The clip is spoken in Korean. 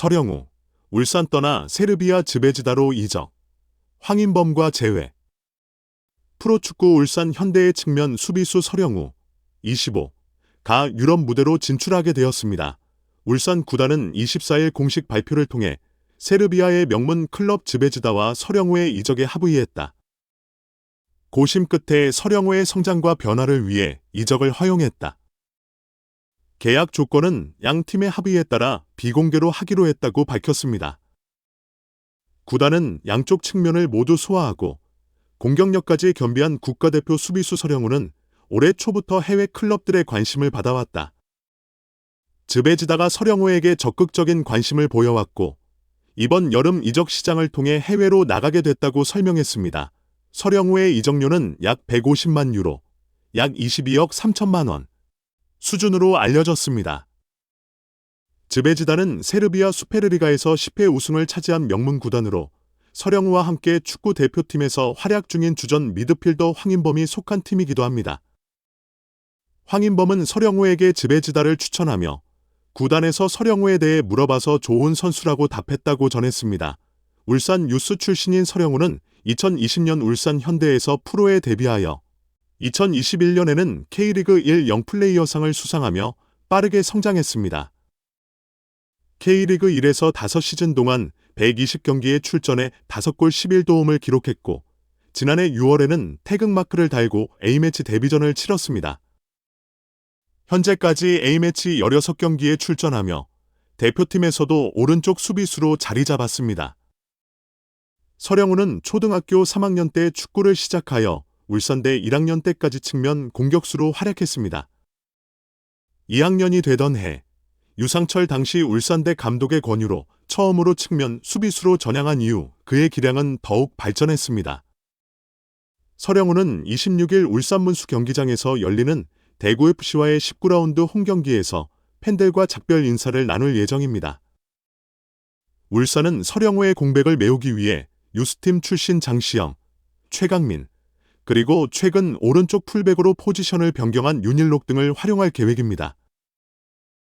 서령우, 울산 떠나 세르비아 즈베지다로 이적. 황인범과 재회. 프로축구 울산 현대의 측면 수비수 서령우, 25. 가 유럽 무대로 진출하게 되었습니다. 울산 구단은 24일 공식 발표를 통해 세르비아의 명문 클럽 즈베지다와 서령우의 이적에 합의했다. 고심 끝에 서령우의 성장과 변화를 위해 이적을 허용했다. 계약 조건은 양 팀의 합의에 따라 비공개로 하기로 했다고 밝혔습니다. 구단은 양쪽 측면을 모두 소화하고 공격력까지 겸비한 국가대표 수비수 서령우는 올해 초부터 해외 클럽들의 관심을 받아왔다. 즈베지다가 서령우에게 적극적인 관심을 보여왔고 이번 여름 이적 시장을 통해 해외로 나가게 됐다고 설명했습니다. 서령우의 이적료는 약 150만 유로, 약 22억 3천만 원 수준으로 알려졌습니다. 즈베지다는 세르비아 수페르리가에서 10회 우승을 차지한 명문 구단으로 서령우와 함께 축구 대표팀에서 활약 중인 주전 미드필더 황인범이 속한 팀이기도 합니다. 황인범은 서령우에게 즈베지다를 추천하며 구단에서 서령우에 대해 물어봐서 좋은 선수라고 답했다고 전했습니다. 울산 유스 출신인 서령우는 2020년 울산 현대에서 프로에 데뷔하여 2021년에는 K리그 1 영플레이어상을 수상하며 빠르게 성장했습니다. K리그 1에서 5시즌 동안 120경기에 출전해 5골 11도움을 기록했고 지난해 6월에는 태극마크를 달고 A매치 데뷔전을 치렀습니다. 현재까지 A매치 16경기에 출전하며 대표팀에서도 오른쪽 수비수로 자리 잡았습니다. 서령우는 초등학교 3학년 때 축구를 시작하여 울산대 1학년 때까지 측면 공격수로 활약했습니다. 2학년이 되던 해 유상철 당시 울산대 감독의 권유로 처음으로 측면 수비수로 전향한 이후 그의 기량은 더욱 발전했습니다. 서령우는 26일 울산문수 경기장에서 열리는 대구FC와의 19라운드 홈경기에서 팬들과 작별 인사를 나눌 예정입니다. 울산은 서령우의 공백을 메우기 위해 유스팀 출신 장시영, 최강민, 그리고 최근 오른쪽 풀백으로 포지션을 변경한 윤일록 등을 활용할 계획입니다.